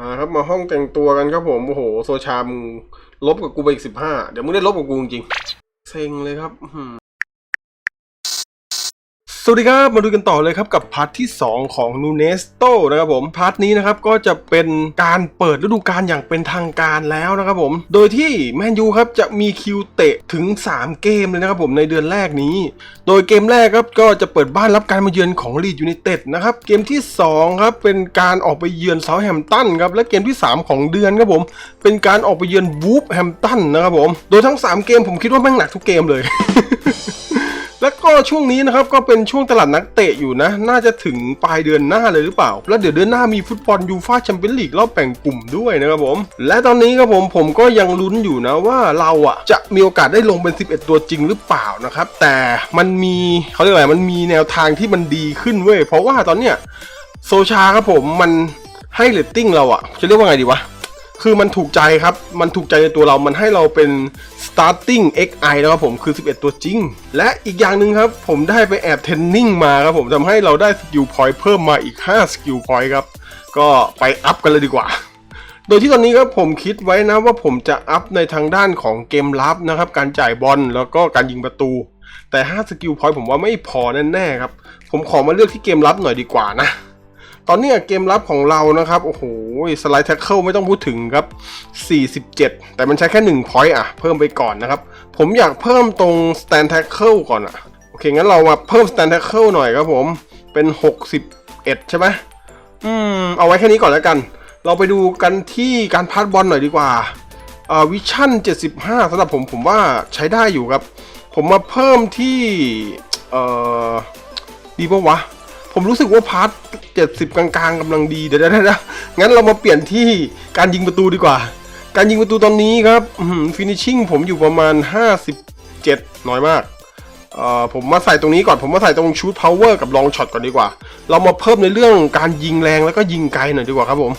อ่าครับมาห้องแต่งตัวกันครับผมโอ้โหโซชามึงลบกับกูไปอีกสิบห้าเดี๋ยวมึงได้ลบกับกูจริงเซ็งเลยครับ สวัสดีครับ มาดูกันต่อเลยครับกับพาร์ทที่ 2 ของนูเนสโตนะครับผมพาร์ทนี้นะครับก็จะเป็นการเปิดฤดูกาลอย่างเป็นทางการแล้วนะครับผม โดยที่แมนยูครับจะมีคิวเตะถึง 3 เกมเลยนะครับผมในเดือนแรกนี้ โดยเกมแรกครับก็จะเปิดบ้านรับการมาเยือนของลีดยู i นเต็ดนะครับเกมที่2ครับเป็นการออกไปเยือนเซาแฮมตันครับและเกมที่ 3 ของเดือนครับผม เป็นการออกไปเยือนวูฟแฮมตันนะครับผมโดยทั้ง 3 เกมผมคิดว่าแม่งหนักทุกเกมเลย แล้วก็ช่วงนี้นะครับก็เป็นช่วงตลาดนักเตะอยู่นะ น่าจะถึงปลายเดือนหน้าเลยหรือเปล่า แล้วเดี๋ยวเดือนหน้ามีฟุตบอลยูฟ่าแชมเปี้ยนลีกรอบแบ่งกลุ่มด้วยนะครับผม และตอนนี้ครับผมผมก็ยังลุ้นอยู่นะว่าเราอะจะมีโอกาสได้ลงเป็น 11 ตัวจริงหรือเปล่านะครับ แต่มันมีเขาเรียกอะไรมันมีแนวทางที่มันดีขึ้นเว้ยเพราะว่าตอนเนี้ยโซชาครับผมมันให้เรตติ้งเราอะจะเรียกว่าไงดีวะ คือมันถูกใจครับ มันถูกใจในตัวเรา มันให้เราเป็น starting XI แล้วครับผม คือ 11 ตัวจริง และอีกอย่างหนึ่งครับ ผมได้ไปแอบเทรนนิ่งมาครับผมทำให้เราได้สกิลพอยต์เพิ่มมาอีก 5 สกิลพอยต์ครับ ก็ไปอัพกันเลยดีกว่า โดยที่ตอนนี้ครับผมคิดไว้นะว่าผมจะอัพในทางด้านของเกมรับนะครับ การจ่ายบอล แล้วก็การยิงประตู แต่ 5 สกิลพอยต์ผมว่าไม่พอแน่ๆครับ ผมขอมาเลือกที่เกมรับหน่อยดีกว่านะ ตอนเนี้ยเกมรับของเรานะครับ โอ้โห สไลด์แท็กเกิลไม่ต้องพูดถึงครับ 47 แต่มันใช้แค่1 point อะ เพิ่มไปก่อนนะครับ ผมอยากเพิ่มตรง stand tackle ก่อนอะ โอเค งั้นเรามาเพิ่ม stand tackle หน่อยครับผม เป็น 61 ใช่ไหมอืม เอาไว้แค่นี้ก่อนแล้วกัน เราไปดูกันที่การพาสบอลหน่อยดีกว่าอ่อวิชั่น 75สำหรับผมผมว่าใช้ได้อยู่ครับ ผมมาเพิ่มที่ เอ่อ ดีปะวะ ผมรู้สึกว่าพาร์ทเจ็ดสิบกลางๆกำลังดีเดี๋ยวๆๆงั้นเรามาเปลี่ยนที่การยิงประตูดีกว่า การยิงประตูตอนนี้ครับฟินิชชิ่งผมอยู่ประมาณ 57 น้อยมากผมมาใส่ตรงนี้ก่อนผมมาใส่ตรงชูดพาวเวอร์กับลองช็อตก่อนดีกว่า เรามาเพิ่มในเรื่องการยิงแรงแล้วก็ยิงไกลหน่อยดีกว่าครับผม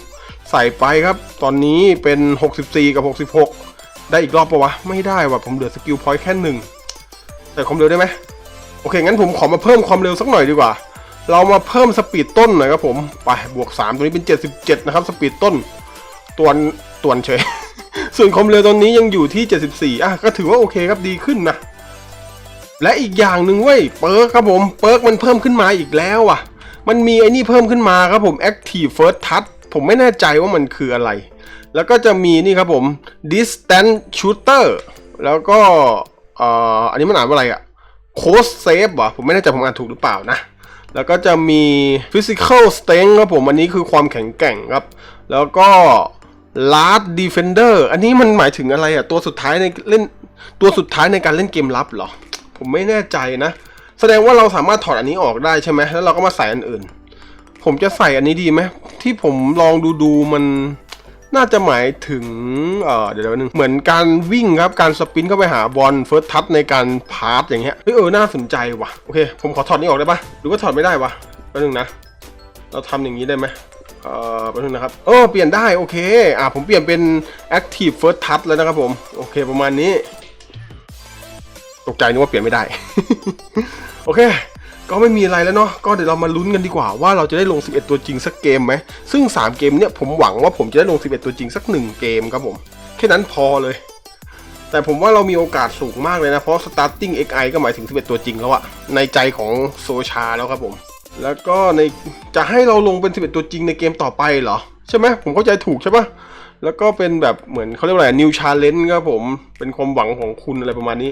ใส่ไปครับตอนนี้เป็น 64 กับ 66 ได้อีกรอบปะวะ ไม่ได้ว่ะผมเหลือสกิลพอยต์แค่หนึ่งใส่ความเร็วได้ไหมโอเคงั้นผมขอมาเพิ่มความเร็วสักหน่อยดีกว่า เรามาเพิ่มสปีดต้นหน่อยครับผม ไปบวก 3 ตัวนี้เป็น 77 นะครับ สปีดต้นตัวนตวเฉย ส่วนความเร็วตอนนี้ยังอยู่ที่ 74 อะ ก็ถือว่าโอเคครับดีขึ้นนะ และอีกอย่างหนึ่งเว้ยเปิร์กครับผม เปิร์กมันเพิ่มขึ้นมาอีกแล้วอะ มันมีไอ้นี่เพิ่มขึ้นมาครับผม Active First Touch ผมไม่แน่ใจว่ามันคืออะไร แล้วก็จะมีนี่ครับผม Distance Shooter แล้วก็อ่ออันนี้มันอ่านว่าอะไรอะ Close Save วะผมไม่แน่ใจผมอ่านถูกหรือเปล่านะ แล้วก็จะมี physical strength ครับผม อันนี้คือความแข็งแกร่งครับ แล้วก็ last defender อันนี้มันหมายถึงอะไรอะตัวสุดท้ายในเล่นตัวสุดท้ายในการเล่นเกมลับเหรอ ผมไม่แน่ใจนะ แสดงว่าเราสามารถถอดอันนี้ออกได้ใช่ไหมแล้วเราก็มาใส่อันอื่น ผมจะใส่อันนี้ดีไหมที่ผมลองดูดูมัน น่าจะหมายถึงเอ่อเดี๋ยวนึงเหมือนการวิ่งครับการสปินเข้าไปหาบอลเฟิร์สทัชในการพาสอย่างเงี้ยเฮ้ยเออน่าสนใจว่ะโอเค ผมขอถอดนี้ออกได้ปะหรือว่าถอดไม่ได้วะแป๊บนึงนะ เราทำอย่างนี้ได้ไหมเอ่อแป๊บนึงนะครับเออเปลี่ยนได้โอเคอ่าผมเปลี่ยนเป็น active first touch แล้วนะครับผมโอเคประมาณนี้ ตกใจนึกว่าเปลี่ยนไม่ได้ โอเค ก็ไม่มีอะไรแล้วเนาะก็เดี๋ยวเรามาลุ้นกันดีกว่าว่าเราจะได้ลง 11 ตัวจริงสักเกมไหมซึ่ง 3 เกมเนี่ยผมหวังว่าผมจะได้ลง 11 ตัวจริงสัก 1 เกมครับผม แค่นั้นพอเลย แต่ผมว่าเรามีโอกาสสูงมากเลยนะ เพราะ starting XI ก็หมายถึง 11 ตัวจริงแล้วอะในใจของโซชาแล้วครับผม แล้วก็ในจะให้เราลงเป็น 11 ตัวจริงในเกมต่อไปเหรอ ใช่ไหมผมเข้าใจถูกใช่ปะแล้วก็เป็นแบบเหมือนเขาเรียกว่าอะไร new challenge ครับผมเป็นความหวังของคุณอะไรประมาณนี้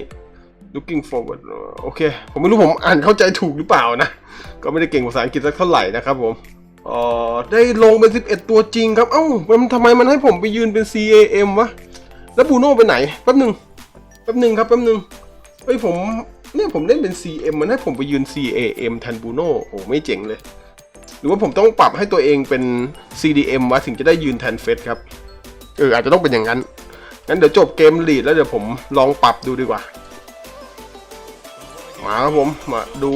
looking forward โอเค ผมไม่รู้ผมอ่านเข้าใจถูกหรือเปล่านะ ก็ไม่ได้เก่งภาษาอังกฤษสักเท่าไหร่นะครับผมเอ่อได้ลงเป็น 11 ตัวจริงครับ เอ้า มันทำไมมันให้ผมไปยืนเป็น CAM วะ แล้วบูโน่ไปไหน แป๊บหนึ่งแป๊บหนึ่งครับ แป๊บหนึ่งเฮ้ยผมเนี่ยผมเล่นเป็น CM มันให้ผมไปยืน CAM แทนบูโน่โอ้ไม่เจ๋งเลย หรือว่าผมต้องปรับให้ตัวเองเป็น CDM วะถึงจะได้ยืนแทนเฟสครับ เอออาจจะต้องเป็นอย่างนั้น งั้นเดี๋ยวจบเกมลีดแล้วเดี๋ยวผมลองปรับดูดีกว่า มาครับผมมาดู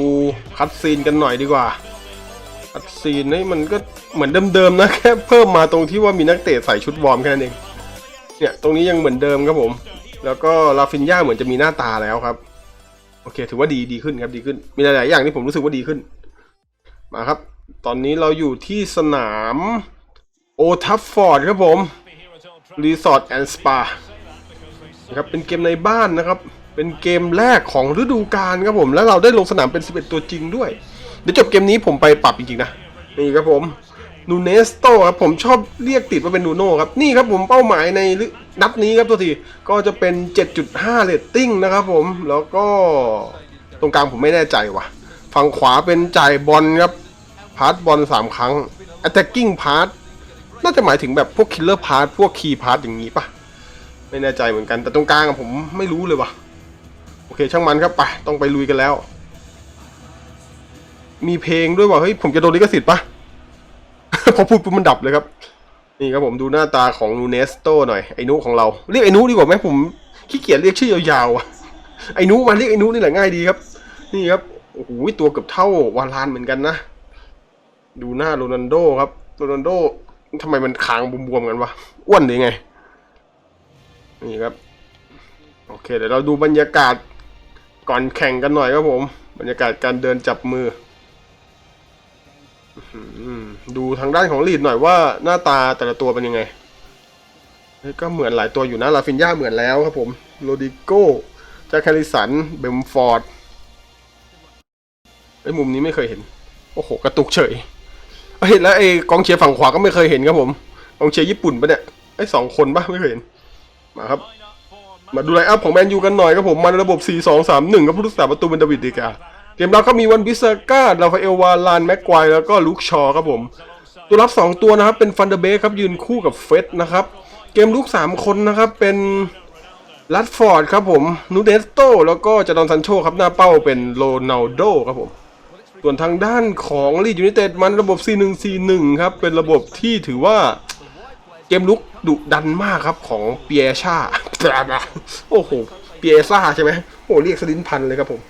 คัดซีนกันหน่อยดีกว่าคัดซีนนี่มันก็เหมือนเดิมๆนะแค่เพิ่มมาตรงที่ว่ามีนักเตะใส่ชุดวอร์มแค่นั้นเองเนี่ยตรงนี้ยังเหมือนเดิมครับผม แล้วก็ลาฟินย่าเหมือนจะมีหน้าตาแล้วครับโอเค ถือว่าดีดีขึ้นครับดีขึ้น มีหลายๆอย่างที่ผมรู้สึกว่าดีขึ้น มาครับ ตอนนี้เราอยู่ที่สนามโอทัฟฟอร์ดครับผมรีสอร์ทแอนด์สปาครับเป็นเกมในบ้านนะครับ เป็นเกมแรกของฤดูกาลครับผมแล้วเราได้ลงสนามเป็น 11 ตัวจริงด้วย เดี๋ยวจบเกมนี้ผมไปปรับจริงๆนะนี่ครับผมนูเนสโตครับผมชอบเรียกติดว่าเป็นนูโน่ครับนี่ครับผมเป้าหมายในนัดนี้ครับตัวทีก็จะเป็น 7.5เรตติ้งนะครับผมแล้วก็ตรงกลางผมไม่แน่ใจว่ะฝั่งขวาเป็นจ่ายบอลครับพาสบอลสามครั้ง attacking pass น่าจะหมายถึงแบบพวก killer pass พวก key pass อย่างนี้ปะไม่แน่ใจเหมือนกันแต่ตรงกลางผมไม่รู้เลยว่ะ โอเคช่างมันครับไปต้องไปลุยกันแล้ว มีเพลงด้วยว่ะเฮ้ยผมจะโดนลิขสิทธิ์ปะพอพูดปุ๊บมันดับเลยครับ นี่ครับผมดูหน้าตาของนูเนสโตหน่อยไอ้นุของเรา เรียกไอ้นุดีกว่าไหมผมขี้เกียจเรียกชื่อยาวๆอะไอ้นุมาเรียกไอ้นุนี่แหละง่ายดีครับ นี่ครับโอ้โหตัวเกือบเท่าวาลานเหมือนกันนะดูหน้าโรนัลโดครับโรนัลโดทำไมมันคางบวมๆกันวะอ้วนหรือไง นี่ครับ โอเค เดี๋ยวเราดูบรรยากาศ ก่อนแข่งกันหน่อยครับผม บรรยากาศการเดินจับมือ ดูทางด้านของลีดหน่อยว่าหน้าตาแต่ละตัวเป็นยังไง ก็เหมือนหลายตัวอยู่นะลาฟินยาเหมือนแล้วครับผมโรดิโก้แจ็คแคริสันเบมฟอร์ดไอ้มุมนี้ไม่เคยเห็น โอ้โห กระตุกเฉยเอ้ยแล้วไอ้กองเชียร์ฝั่งขวาก็ไม่เคยเห็นครับผมกองเชียร์ญี่ปุ่นปะเนี่ยไอ้สองคนปะไม่เคยเห็นมาครับ มาดูไลน์อัพของแมนยูกันหน่อยครับผมมันระบบ 4-2-3-1กับผู้รักษาประตูเป็นดาวิดดีกาเกมรับก็มีวันบิสก้าลาฟาเอลวาลานแม็กควายแล้วก็ลุกชอครับผม ตัวรับ 2 ตัวนะครับ เป็นฟันเดเบสครับ ยืนคู่กับเฟสนะครับ เกมลุก3 คนนะครับ เป็นลัดฟอร์ดครับผมนูเดสโตแล้วก็จาดอนซันโชครับ หน้าเป้าเป็นโรนัลโดครับผม ส่วนทางด้านของลีดยูไนเต็ดมันระบบ 4-1-4-1 ครับ เป็นระบบที่ถือว่า เกมลุกดุดันมากครับของเปียชาโอ้โห เปียซาใช่ไหมโอ้เรียกสลินพันเลยครับผม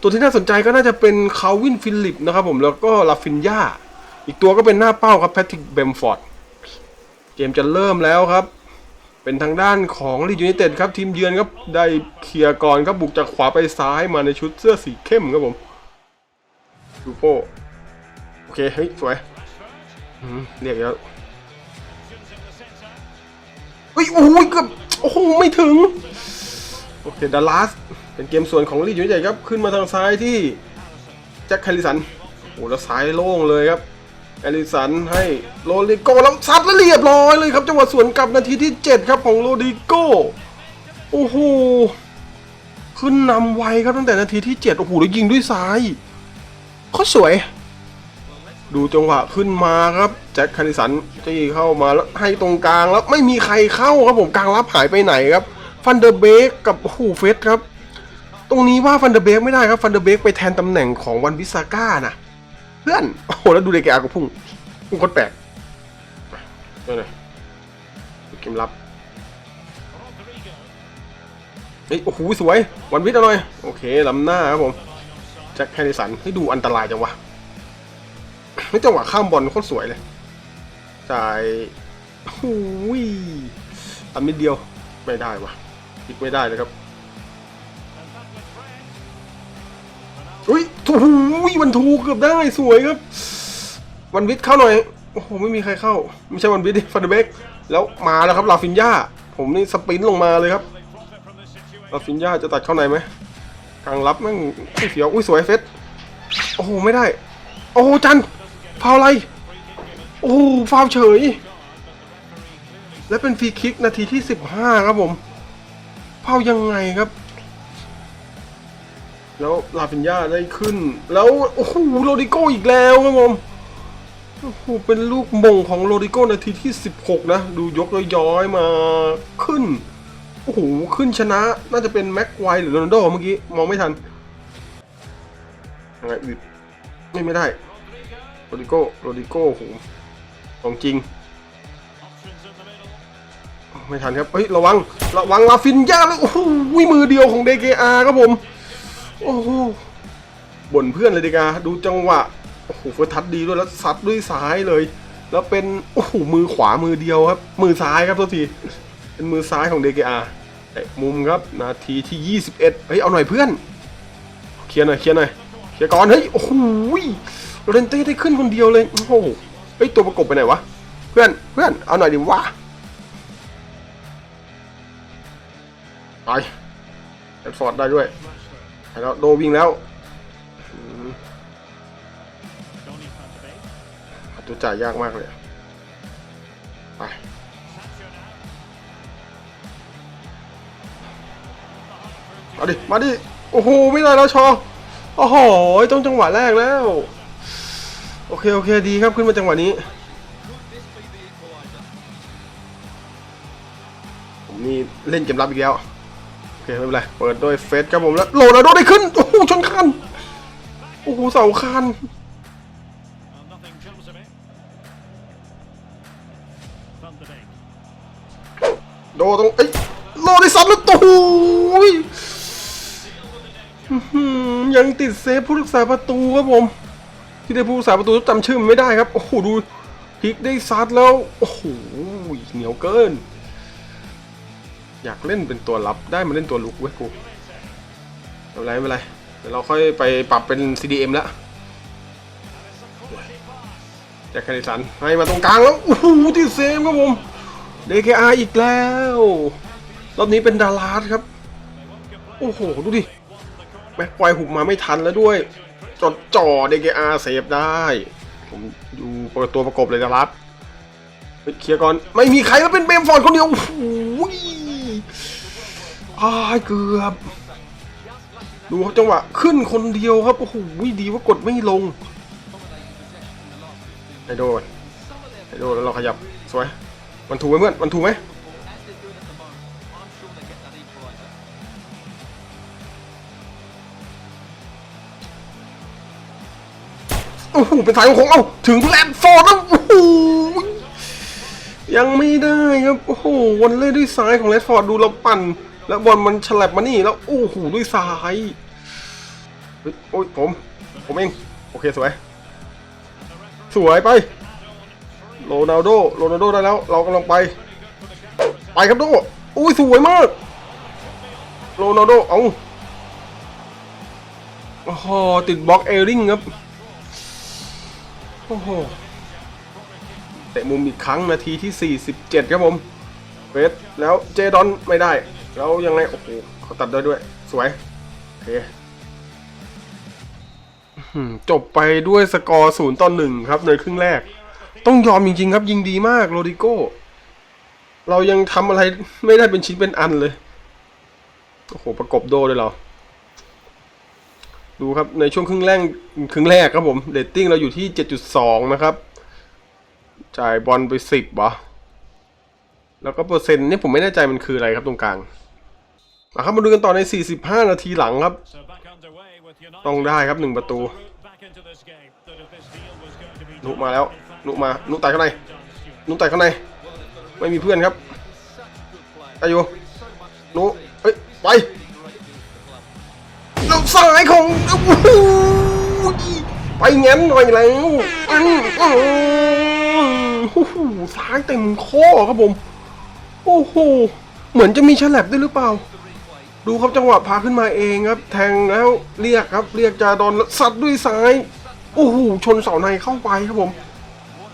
ตัวที่น่าสนใจก็น่าจะเป็นคาวินฟิลิปนะครับผมแล้วก็ลาฟินยาอีกตัวก็เป็นหน้าเป้าครับแพทริกเบมฟอร์ดเกมจะเริ่มแล้วครับ เป็นทางด้านของลีดยูไนเต็ดครับ ทีมเยือนครับได้เคลียร์ก่อนครับบุกจากขวาไปซ้ายมาในชุดเสื้อสีเข้มครับผมดูโปโอเคเฮ้ยสวยเรียกแล้ว ฮ้ยโอ้ยเกือบโอ้โหไม่ถึง โอเคดัลลัสเป็นเกมส่วนของลีดอยูไนเต็ดครับ ขึ้นมาทางซ้ายที่แจ็คแคลริสันโอ้แล้วซ้ายโล่งเลยครับแคลิสันให้โรดิโก้แล้วซัดแล้วเรียบร้อยเลยครับจังหวะสวนกลับนาทีที่ 7 ครับของโรดิโก้โอ้โหขึ้นนำไวครับตั้งแต่นาทีที่ 7 โอ้โหแล้วยิงด้วยซ้ายเขาสวย ดูจังหวะขึ้นมาครับแจ็คคาริสันจี้เข้ามาแล้วให้ตรงกลางแล้วไม่มีใครเข้าครับผมกลางรับหายไปไหนครับฟันเดอร์เบกกับฮูเฟสครับ ตรงนี้ว่าฟันเดอร์เบกไม่ได้ครับฟันเดอร์เบกไปแทนตำแหน่งของวันวิสาก้านะเพื่อนโอ้โหแล้วดูเดกอาก็พุ่งพุ่งคตรแปลกนี่น่อยเกมรับเฮ้ยโอ้โหสวยวันวิทย์เอาหน่อยโอเคล้ำหน้าครับผมแจ็คแคริสันให้ดูอันตรายจังวะ ไม่จังหวะข้ามบอลโคตรสวยเลยจ่ายหูยทำนิดเดียวไม่ได้วะปิดไม่ได้เลยครับอุ้ยถูยมันถูกเกือบได้สวยครับ วันวิทย์เข้าหน่อย โอ้โห ไม่มีใครเข้า ไม่ใช่วันวิทย์ฟันเดเบกแล้วมาแล้วครับลาฟินยาผมนี่สปรินต์ลงมาเลยครับลาฟินยาจะตัดเข้าในไหมกลางรับแม่งเสียวอุ้ยสวยเฟสโอ้โห ไม่ได้ โอ้โหจัน ฟาวอะไร โอ้โหฟาวเฉย และเป็นฟรีคิกนาทีที่ 15 ครับผมฟาวยังไงครับ แล้วลาฟินยาได้ขึ้น แล้ว โอ้โหโรดิโกอีกแล้วครับผมโอ้โหเป็นลูกมงของโรดิโกนาทีที่ 16 นะ ดูยกย้อยๆมาขึ้นโอ้โหขึ้นชนะน่าจะเป็นแม็กไวหรือโรนัลโดเมื่อกี้ มองไม่ทันยังไงอึดไม่ไม่ได้ โรดิโก้โรดิโก้โหของจริง ไม่ทันครับ เฮ้ย ระวัง ระวังลาฟินยาแล้ว โอ้โหมือเดียวของเดเกอาครับผม โอ้โหบ่นเพื่อนเลยเดกาดูจังหวะ โอ้โหเฟิร์สทัดดีด้วย แล้วซัดด้วยซ้ายเลย แล้วเป็น โอ้โห มือขวามือเดียวครับ มือซ้ายครับโทษที เป็นมือซ้ายของเดเกอาแต่มุมครับ นาทีที่ 21 เฮ้ย เอาหน่อยเพื่อน เคลียร์หน่อย เคลียร์หน่อย เคลียร์ก่อน เฮ้ย โอ้โห โรนเต้ได้ขึ้นคนเดียวเลยโอ้โหเฮ้ยตัวประกบไปไหนวะ เพื่อนเพื่อนเอาหน่อยดิวะไปแอดฟอร์ดได้ด้วยแล้วโดวิ่งแล้วตัวจ่ายยากมากเลย ไปมาดิ มาดิ โอ้โห ไม่ได้แล้วชอ โอ้โห ต้องจังหวะแรกแล้ว โอเค โอเค ดีครับขึ้นมาจังหวะนี้ ผมนี่เล่นเกมรับอีกแล้ว โอเค ไม่เป็นไร เปิดด้วยเฟสครับผมแล้ว โหลนาโดได้ขึ้น โอ้โหชนคัน โอ้โหเสาคันโดตรงเอ้ยโลได้ซัดแล้วตูยอื้อหือยังติดเซฟผู้รักษาประตูครับผม ที่ได้ผู้รักษาประตูจำชื่อมันไม่ได้ครับ โอ้โหดูพลิกได้ซัดแล้ว โอ้โหเหนียวเกิน อยากเล่นเป็นตัวรับได้มาเล่นตัวลุกเว้ยกูไม่เป็นไรไม่เป็นไรเดี๋ยวเราค่อยไปปรับเป็น CDM แล้วแจ็คแคริสันให้มาตรงกลางแล้วโอ้โหที่เซฟครับผม DKR อีกแล้ว รอบนี้เป็นดาราสครับ โอ้โห ดูดิ แม็กปล่อยหุบมาไม่ทันแล้วด้วย จดจ่อ DKR เซฟได้ ผมดูเปิดตัวประกบเลยดารัสเฮ้ยเคลียร์ก่อน ไม่มีใครแล้วเป็นเบมฟอร์ดคนเดียวโอ้โหอ้ายเกือบ ดูครับจังหวะขึ้นคนเดียวครับ โอ้โหดีว่ากดไม่ลงไอโดนไอโดนแล้วเราขยับ สวย มันถูกไหมเพื่อน มันถูกไหม โอ้โหเป็นสายของเอ้าถึงแลนด์ฟอร์ดแล้วโอ้โหยังไม่ได้ครับโอ้โหวันเล่ด้วยซ้ายของแรดฟอร์ดดูเราปั่น แล้วบอลมันฉลับมานี่แล้วโอ้โหด้วยซ้ายเฮ้ยโอ้ยผมผมเองโอเคสวย สวยไปโรนัลโดโรนัลโดได้แล้ว เรากำลังไป ไปครับโดอุ้ยสวยมากโรนัลโดเอาโอ้โหติดบล็อกเอริงครับ โอ้โหเตะมุมอีกครั้งนาทีที่ 47 ครับผมเฟสแล้วเจดอนไม่ได้ แล้วยังไง โอ้โหเขาตัดได้ด้วย สวยโอเคอื้อหือจบไปด้วยสกอร์0ต่อ1ครับ ในครึ่งแรก ต้องยอมจริงๆครับ ยิงดีมากโรดิโก้ เรายังทำอะไรไม่ได้เป็นชิ้นเป็นอันเลย โอ้โห ประกบโดด้วยเรา ดูครับในช่วงครึ่งแรกครึ่งแรกครับผมเรตติ้งเราอยู่ที่ 7.2 นะครับ จ่ายบอลไป 10วะแล้วก็เปอร์เซ็นต์นี่ผมไม่แน่ใจมันคืออะไรครับตรงกลางมาครับมาดูกันต่อใน 45 นาทีหลังครับ ต้องได้ครับหนึ่งประตู Back into this game. That if this deal was going to be นุมาแล้ว นุมา นุไต่ข้างใน นุไต่ข้างใน ไม่มีเพื่อนครับอายุนุเอ้ย ไป ล้วสายของไปงั้นหน่อยแล้วโอ้โหซ้ายเต็มข้อครับผม โอ้โห เหมือนจะมีฉลับด้วยหรือเปล่า ดูครับจังหวะพาขึ้นมาเองครับ แทงแล้วเรียกครับ เรียกจาดอนแล้วซัดด้วยซ้าย โอ้โห ชนเสาในเข้าไปครับผม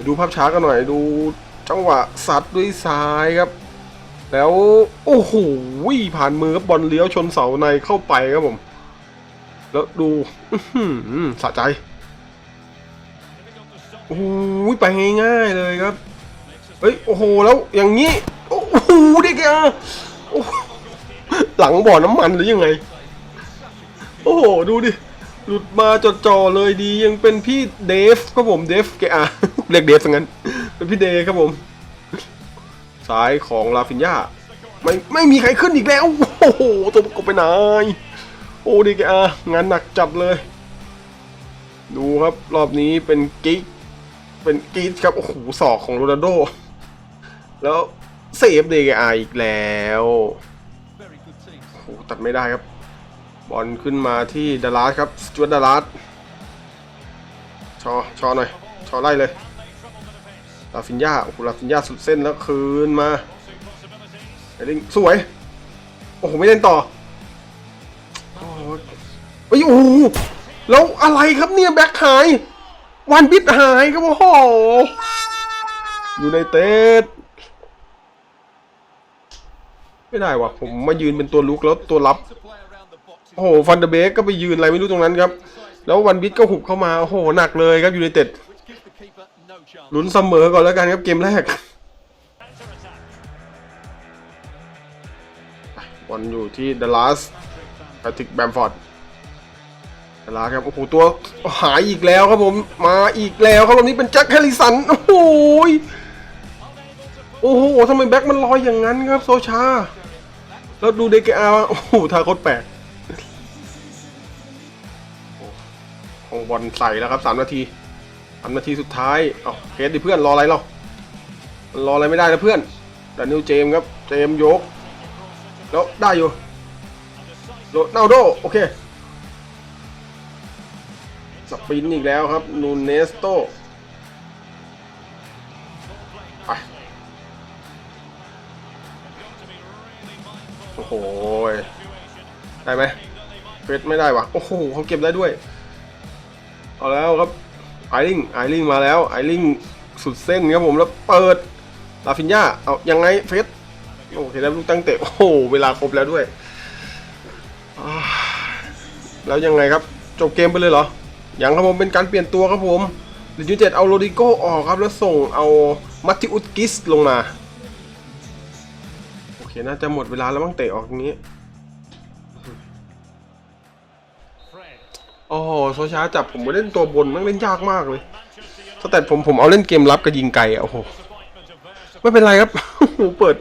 ดูภาพช้ากันหน่อย ดูจังหวะซัดด้วยซ้ายครับ แล้ว โอ้โหผ่านมือครับบอลเลี้ยวชนเสาในเข้าไปครับผม แล้วดูสะใจ โอ้โหไปง่ายๆเลยครับ เฮ้ย โอ้โห แล้วอย่างนี้ โอ้โหเด็กอะหลังบ่อน้ำมันหรือยังไง โอ้โห ดูดิ หลุดมาจดจ่อเลยดี ยังเป็นพี่เดฟครับผม เดฟแกอะเรียกเดฟซะงั้น เป็นพี่เดย์ครับผม ซ้ายของลาฟินยาไม่ไม่มีใครขึ้นอีกแล้ว โอ้โห ตัวประกบไปไหน โอ้ดีแกงานหนักจัดเลย ดูครับรอบนี้เป็นกิ๊กเป็นกิ๊กครับโอ้โหศอกของโรนัลโด แล้วเซฟดกอาอีกแล้วโอ้โหตัดไม่ได้ครับ บอลขึ้นมาที่ดาราสครับสจวตดาราสชอชอหน่อย ชอไล่เลยลาฟินยาโอ้โหลาฟินยาสุดเส้นแล้วคืนมาไอ้ลิงสวย โอ้โห ไม่เล่นต่อ เอ้ยโอ้โหแล้วอะไรครับเนี่ยแบ็คหาย วันบิดหายครับโอ้โหอยูไนเต็ดไม่ได้วะผมมายืนเป็นตัวลุกแล้วตัวรับ โอ้โหฟันเดอร์เบกก็ไปยืนอะไรไม่รู้ตรงนั้นครับ แล้ววันบิทก็หุบเข้ามา โอ้โหหนักเลยครับอยูไนเต็ดลุ้นเสมอก่อนแล้วกันครับเกมแรกบอลอยู่ที่เดลัสแพทริกแบมฟอร์ด เดลัสครับโอ้โหตัวหายอีกแล้วครับผมมาอีกแล้วครับวันนี้เป็นแจ็คแฮริสันโอ้โหยโอ้โหทำไมแบ็คมันลอยอย่างนั้นครับโซชา แล้วดูเดกอาโอ้โหท่าโคตรแปลกโอ้ของบอลใส่แล้วครับสามนาทีสามนาทีสุดท้ายเอาเคสดิเพื่อนรออะไรเรารออะไรไม่ได้นะเพื่อนแต่นิวเจมครับเจมยกแล้วได้อยู่โรนัลโดโอเค ปินอีกแล้วครับนูเนสโตโอ้โห ได้ไหมเฟสไม่ได้วะโอ้โหเขาเก็บได้ด้วย เอาแล้วครับไอริงไอริงมาแล้วไอริงสุดเส้นครับผมแล้วเปิดลาฟินยาเอายังไงเฟสโอเคแล้วลูกตั้งเตะโอ้โหเวลาครบแล้วด้วย แล้วยังไงครับ จบเกมไปเลยเหรอ อยังครับผมเป็นการเปลี่ยนตัวครับผมลิจูเจ็ดเอาโรดิโกออกครับแล้วส่งเอามัตติอุสกิสลงมาโอเคน่าจะหมดเวลาแล้วมั้งเตะออกตรงนี้โอ้โหโซชาจับผมไปเล่นตัวบนมันเล่นยากมากเลยสแตทผมผมเอาเล่นเกมรับกับยิงไก่อะโอ้โหไม่เป็นไรครับโอ้โหเปิด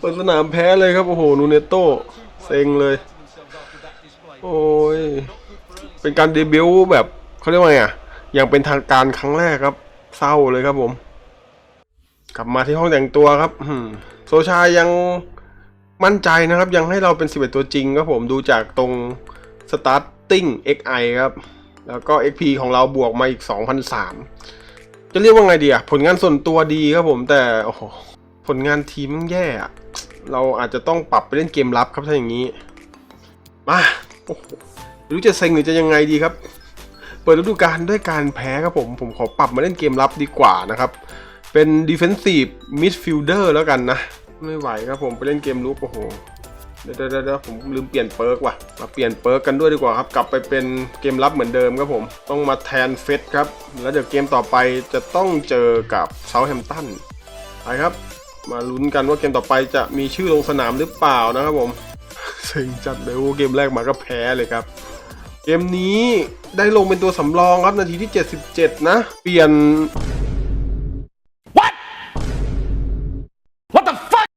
เปิดสนามแพ้เลยครับโอ้โหนูเนโต้เซ็งเลย โอ้ยเป็นการเดบิวต์แบบ เขาเรียกว่าไงอะอย่างเป็นทางการครั้งแรกครับ เศร้าเลยครับผม กลับมาที่ห้องแต่งตัวครับโซชายังมั่นใจนะครับ ยังให้เราเป็น 11 ตัวจริงครับผมดูจากตรง starting xi ครับ แล้วก็ xp ของเราบวกมาอีก 2,003 จะเรียกว่าไงดีอะผลงานส่วนตัวดีครับผมแต่โอ้โหผลงานทีมแย่อะเราอาจจะต้องปรับไปเล่นเกมรับครับถ้าอย่างนี้ มาโอ้โหรู้จะเซ็งหรือจะยังไงดีครับ ปิดฤดูกาลด้วยการแพ้ครับผม ผมขอปรับมาเล่นเกมรับดีกว่านะครับ เป็น defensive midfielder แล้วกันนะ ไม่ไหวครับผมไปเล่นเกมลุกโอ้โหเดี๋ยวเดี๋ยวเดี๋ยวผมลืมเปลี่ยนเปิร์กว่ะมาเปลี่ยนเปิร์กกันด้วยดีกว่าครับ กลับไปเป็นเกมรับเหมือนเดิมครับผม ต้องมาแทนเฟสครับ แล้วเดี๋ยวเกมต่อไปจะต้องเจอกับเซาท์แฮมป์ตันไปครับ มาลุ้นกันว่าเกมต่อไปจะมีชื่อลงสนามหรือเปล่านะครับผมเซ็งจัดเลยโอ้เกมแรกมาก็แพ้เลยครับ เกมนี้ได้ลงเป็นตัวสำรองครับนาทีที่ 77 นะ เปลี่ยน What the fuck?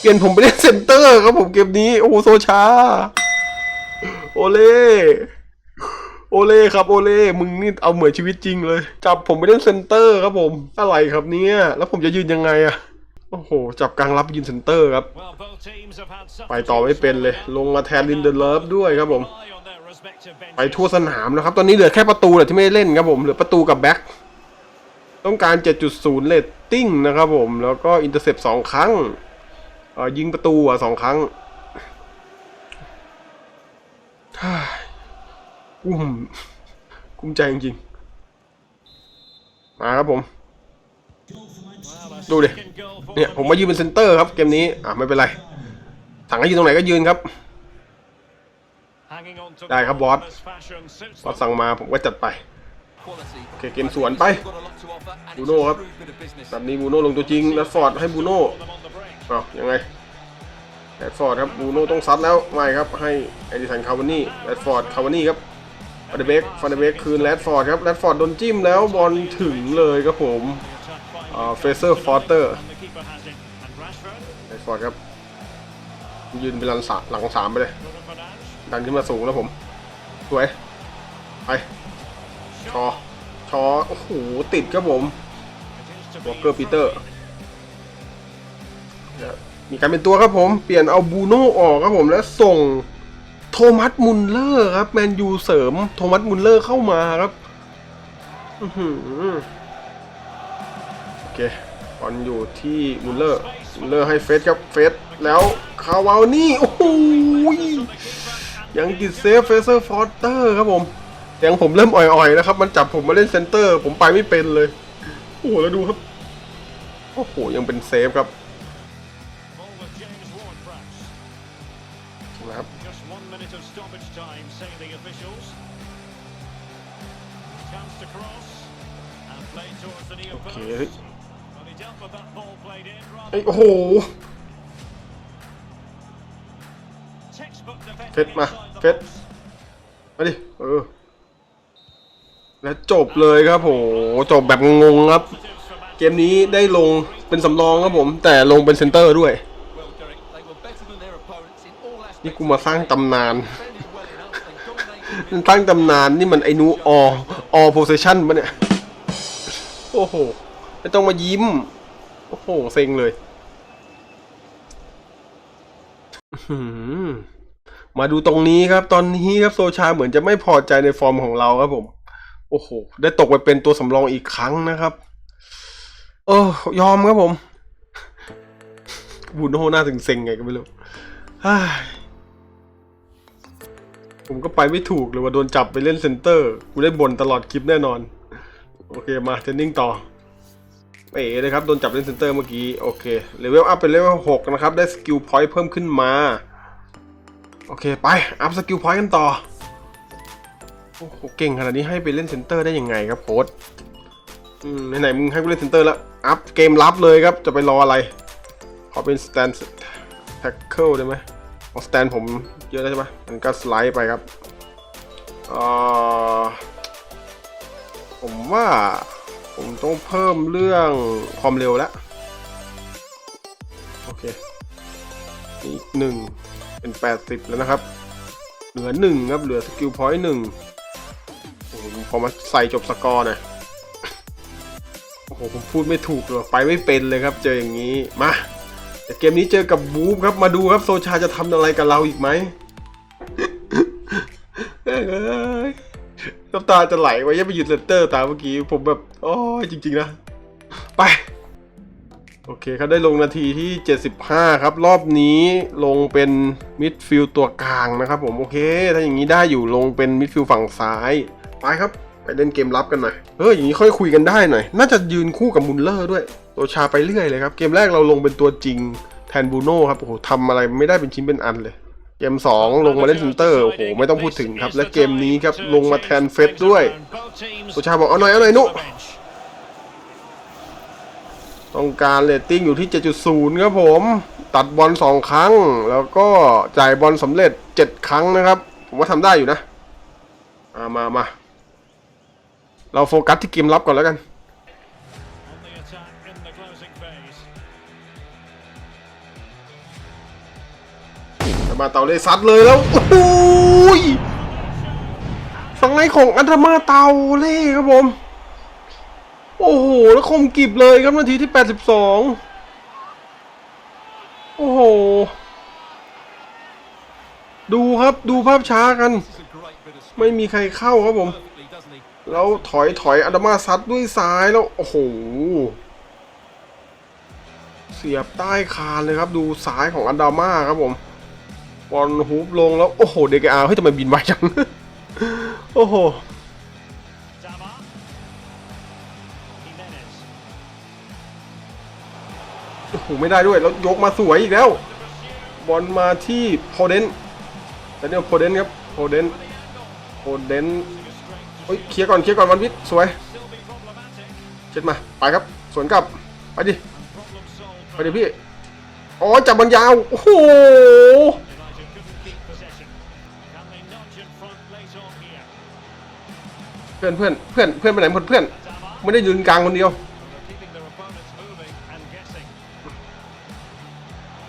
เปลี่ยนผมไปเล่นเซนเตอร์ครับผมเกมนี้ โอ้โหโซชา โอเล่โอเล่ครับโอเล่มึงนี่เอาเหมือนชีวิตจริงเลย จับผมไปเล่นเซนเตอร์ครับผม อะไรครับเนี่ย แล้วผมจะยืนยังไงอะ โอ้โห จับกลางรับยืนเซนเตอร์ครับ Well, both teams have had such ไปต่อไม่เป็นเลย ลงมาแทนลินเดอร์เลิฟด้วยครับผม rely on their respective ไป benches. ทั่วสนามแล้วครับ ตอนนี้เหลือแค่ประตูแหละที่ไม่ได้เล่นครับผม เหลือประตูกับแบ็คต้องการ 7.0 เลตติ้งนะครับผม แล้วก็อินเตอร์เซปสองครั้งเอ่อยิงประตูอะสองครั้งฮ่ากุ้มกุ้มใจจริงๆ มาครับผม Well, a ดูดิเนี่ยผมมายืนเป็นเซนเตอร์ครับเกมนี้อะไม่เป็นไรสั่งให้ยืนตรงไหนก็ยืนครับ ได้ครับบอส goal as fashion suits พอ them. สั่งมาผมก็จัดไปโอเคเกมสวนไปบูโน่ครับแบบนี้บูโน่ลงตัวจริงแรดฟอร์ดให้บูโน่ For them on the break. อ้าวยังไงแรดฟอร์ดครับบูโน่ต้องซัดแล้วไม่ครับให้เอดิสันคาวานี่แรดฟอร์ดคาวานี่ครับฟันเดเบกฟันเดเบกคืนแรดฟอร์ดครับแรดฟอร์ดโดนจิ้มแล้วบอลถึงเลยครับผม เฟเซอร์ฟอร์เตอร์ and the keeper has it. And Rashford, แรดฟอร์ดครับ ยืนเป็นหลังสามหลังสามไปเลย ดันขึ้นมาสูงแล้วผม สวย ไป ชอ ชอ โอ้โห ติดครับผม It is to วอ be ลเกอร์ปีเตอร์มีการเป็นตัวครับผม เปลี่ยนเอาบูโน่ออกครับผมแล้วส่งโทมัสมุลเลอร์ครับ แมนยูเสริม โทมัสมุลเลอร์เข้ามาครับ อื้อหือ เคบอลอยู่ที่มุลเลอร์มุลเลอร์ให้เฟสครับเฟสแล้วคาวาวนี่โอ้โหยังติดเซฟเฟเซอร์ฟอร์เตอร์ครับผมเสียงผมเริ่มอ่อยๆนะครับ มันจับผมมาเล่นเซนเตอร์ ผมไปไม่เป็นเลย โอ้โหแล้วดูครับ โอ้โห ยังเป็นเซฟครับ Ball with James Ward-Prowse. นะครับ Just one minute of เอ้ย rather โอ้โห textbook เฟ็ด defending มา inside the เฟ็ด box. มาดิเออและจบเลยครับโหจบแบบงงๆครับ Positives for Man เกมนี้ได้ลงเป็นสำรองครับผม แต่ลงเป็นเซนเตอร์ด้วย Well, Derek, they were better than their opponents in all aspects. นี่กูมาสร้างตำนาน Defended well enough, they dominated มันตั้งตำนานนี่มันไอ้นูอออโพสชั่นปะเนี่ย โอ้โหไม่ต้องมายิ้ม โอ้โห เซ็งเลย มาดูตรงนี้ครับ ตอนนี้ครับโซชาเหมือนจะไม่พอใจในฟอร์มของเราครับผม โอ้โห ได้ตกไปเป็นตัวสำรองอีกครั้งนะครับ เออยอมครับผมบูโน่น่าถึงเซ็งไงก็ไม่รู้ผมก็ไปไม่ถูกเลยว่าโดนจับไปเล่นเซนเตอร์ กูได้บ่นตลอดคลิปแน่นอน โอเคมาเทนนิ่งต่อ เอ๋เลยครับโดนจับเล่นเซนเตอร์เมื่อกี้โอเคเลเวลอัพเป็นเลเวลหกนะครับได้สกิลพอยต์เพิ่มขึ้นมาโอเคไปอัพสกิลพอยต์กันต่อโอ้โหเก่งขนาดนี้ให้ไปเล่นเซนเตอร์ได้ยังไงครับโค้ดอืมไหนๆมึงให้กูเล่นเซนเตอร์แล้วอัพเกมรับเลยครับจะไปรออะไรขอเป็นสแตนแท็กเกิลได้ไหมออสแตนผมเยอะแล้วใช่ปะมันก็สไลด์ไปครับอ่อผมว่า ผมต้องเพิ่มเรื่องความเร็วแล้วโอเคอีกหนึ่งเป็น 80 แล้วนะครับ เหลือหนึ่งครับ เหลือสกิลพอยต์หนึ่งพอมาใส่จบสกอร์น่อยโอ้โห ผมพูดไม่ถูกเลยไปไม่เป็นเลยครับ เจออย่างนี้ มาแต่เกมนี้เจอกับบูฟครับ มาดูครับ โซชาจะทำอะไรกับเราอีกไหมเอ้ย น้ำตาจะไหลไว้ยังไปหยุดเซนเตอร์ตามเมื่อกี้ ผมแบบโอ้ยจริง ๆ นะ ไป โอเคครับได้ลงนาทีที่ 75 ครับ รอบนี้ลงเป็นมิดฟิลด์ตัวกลางนะครับผม โอเค ถ้าอย่างนี้ได้อยู่ลงเป็นมิดฟิลด์ฝั่งซ้าย ไปครับ ไปเล่นเกมรับกันหน่อยเฮ้ยอย่างนี้ค่อยคุยกันได้หน่อย น่าจะยืนคู่กับมุลเลอร์ด้วย ตัวชาไปเรื่อยเลยครับ เกมแรกเราลงเป็นตัวจริงแทนบูโน่ครับโอ้โหทำอะไรไม่ได้เป็นชิ้นเป็นอันเลย เกม 2 ลงมาเล่นเซนเตอร์โอ้โหไม่ต้องพูดถึงครับ และเกมนี้ครับลงมาแทนเฟสด้วยตัวชาบอกเอาหน่อยเอาหน่อยนุต้องการเรตติ้งอยู่ที่ 7.0 ครับผม ตัดบอล2ครั้ง แล้วก็จ่ายบอลสำเร็จ 7 ครั้งนะครับ ผมว่าทำได้อยู่นะอามามาเราโฟกัสที่เกมรับก่อนแล้วกัน มาเตาเลซัดเลยแล้วโอ้ยสังไงของอันธมาเตาเล่ครับผม โอ้โห แล้วคมกริบเลยครับนาทีที่ 82 โอ้โห ดูครับดูภาพช้ากัน ไม่มีใครเข้าครับผม แล้วถอยถอยอันดามาซัดด้วยซ้ายแล้ว โอ้โหเสียบใต้คานเลยครับดูซ้ายของอันดามาครับผม บอลฮุบลงแล้ว โอ้โห เดกอาเฮ้ยทำไมบินไวจัง โอ้โห โอ้โห ไม่ได้ด้วย แล้วยกมาสวยอีกแล้ว บอลมาที่โพเดนแต่เนี่ยโพเดนครับโพเดนโพเดนเฮ้ยเคลียร์ก่อนเคลียร์ก่อนวันวิทสวยเช็ดมา ไปครับ สวนกลับ ไปดิ ไปดิพี่ อ๋อ จับบอลยาว โอ้โห พื่อนเพื่อนเพื่อนเพื่อนไปไหนหมดเพื่อนไม่ได้ยืนกลางคนเดียว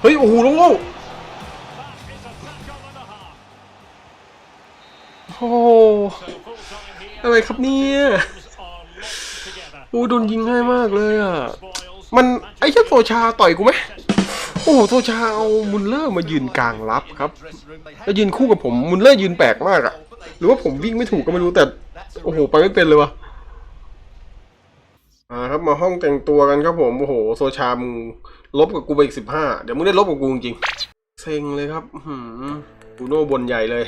เฮ้ยโอ้โหลงโลกโอ้อะไรครับเนี่ยโอ้โดนยิงง่ายมากเลยอะมันไอ้เจ้าโซชาต่อยกูไหมโอ้โหโซชาเอามุลเลอร์มายืนกลางรับครับแล้วยืนคู่กับผมมุลเลอร์ยืนแปลกมากอะ หรือว่าผมวิ่งไม่ถูกก็ไม่รู้แต่ โอ้โห ไปไม่เป็นเลยวะอ่าครับมาห้องแต่งตัวกันครับผม โอ้โห โซชามึงลบกับกูไปอีกสิบห้าเดี๋ยวมึงได้ลบกับกูจริงเซ็งเลยครับหืมบูโน่บนใหญ่เลย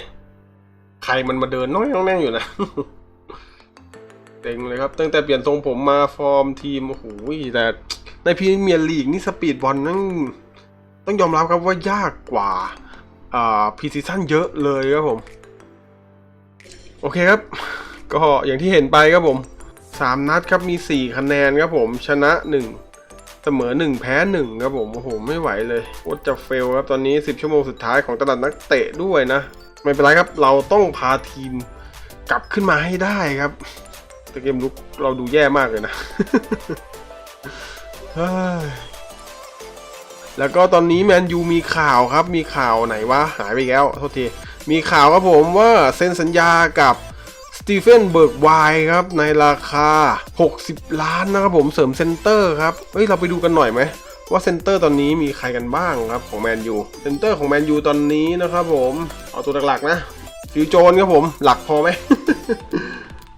ใครมันมาเดินน้อยน้องแน่งอยู่นะเต็งเลยครับ ตั้งแต่เปลี่ยนทรงผมมาฟอร์มทีม โอ้โห แต่ในพรีเมียร์ลีกนี่สปีดบอลนั่นต้องยอมรับครับว่ายากกว่า อ่าพีซีซั่นเยอะเลยครับผม โอเคครับ ก็อย่างที่เห็นไปครับผม 3 นัดครับมี 4 คะแนนครับผมชนะ 1 เสมอ 1 แพ้ 1 ครับผมโอ้โหไม่ไหวเลยโคตรจะเฟลครับตอนนี้ 10 ชั่วโมงสุดท้ายของตลาดนักเตะด้วยนะ ไม่เป็นไรครับเราต้องพาทีมกลับขึ้นมาให้ได้ครับ แต่เกมลุกเราดูแย่มากเลยนะแล้วก็ตอนนี้แมนยูมีข่าวครับ มีข่าวไหนวะหายไปแล้วโทษที มีข่าวครับผมว่าเซ็นสัญญากับสตีเฟนเบิร์กไวครับในราคา 60 ล้านนะครับผมเสริมเซนเตอร์ครับ เฮ้ย เราไปดูกันหน่อยไหมว่าเซนเตอร์ตอนนี้มีใครกันบ้างครับของแมนยูเซนเตอร์ของแมนยูตอนนี้นะครับผม เอาตัวหลักๆนะฟิวโจนครับผมหลักพอไหม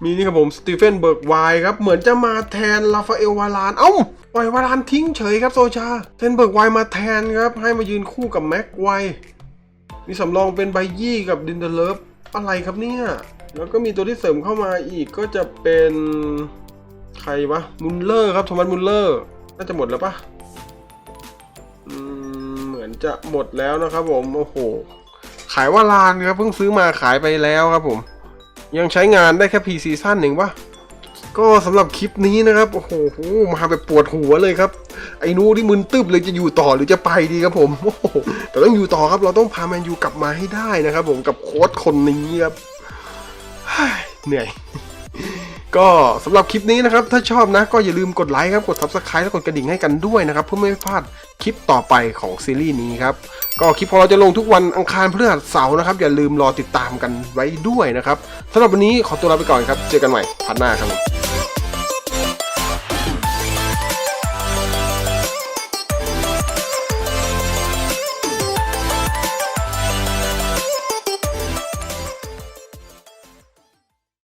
มีนี่ครับผมสตีเฟนเบิร์กไวครับ เหมือนจะมาแทนลาฟาเอลวาราน เอ้าปล่อยวารานทิ้งเฉยครับโซชาเซนเบิร์กไวมาแทนครับให้มายืนคู่กับแม็กไว มีสำรองเป็นไบยี่กับดินเดเลฟอะไรครับเนี่ย แล้วก็มีตัวที่เสริมเข้ามาอีกก็จะเป็นใครวะมุลเลอร์ครับโทมัสมุลเลอร์น่าจะหมดแล้วปะเหมือนจะหมดแล้วนะครับผมโอ้โห ขายวารานครับเพิ่งซื้อมาขายไปแล้วครับผม ยังใช้งานได้แค่พีซีซั่นหนึ่งวะ ก็สำหรับคลิปนี้นะครับโอ้โหมาแบบปวดหัวเลยครับ ไอ้นูที่มึนตึบเลยจะอยู่ต่อหรือจะไปดีครับผมโอ้โหแต่ต้องอยู่ต่อครับเราต้องพาแมนยูกลับมาให้ได้นะครับ ผมกับโค้ชคนนี้ครับเหนื่อย ก็สำหรับคลิปนี้นะครับ ถ้าชอบนะก็อย่าลืมกดไลค์ครับ กด subscribe และกดกระดิ่งให้กันด้วยนะครับ เพื่อไม่ให้พลาดคลิปต่อไปของซีรีส์นี้ครับ ก็คลิปของเราจะลงทุกวันอังคารพฤหัสเสาร์นะครับ อย่าลืมรอติดตามกันไว้ด้วยนะครับสำหรับวันนี้ขอตัวลาไปก่อนครับ เจอกันใหม่พัดหน้าครับ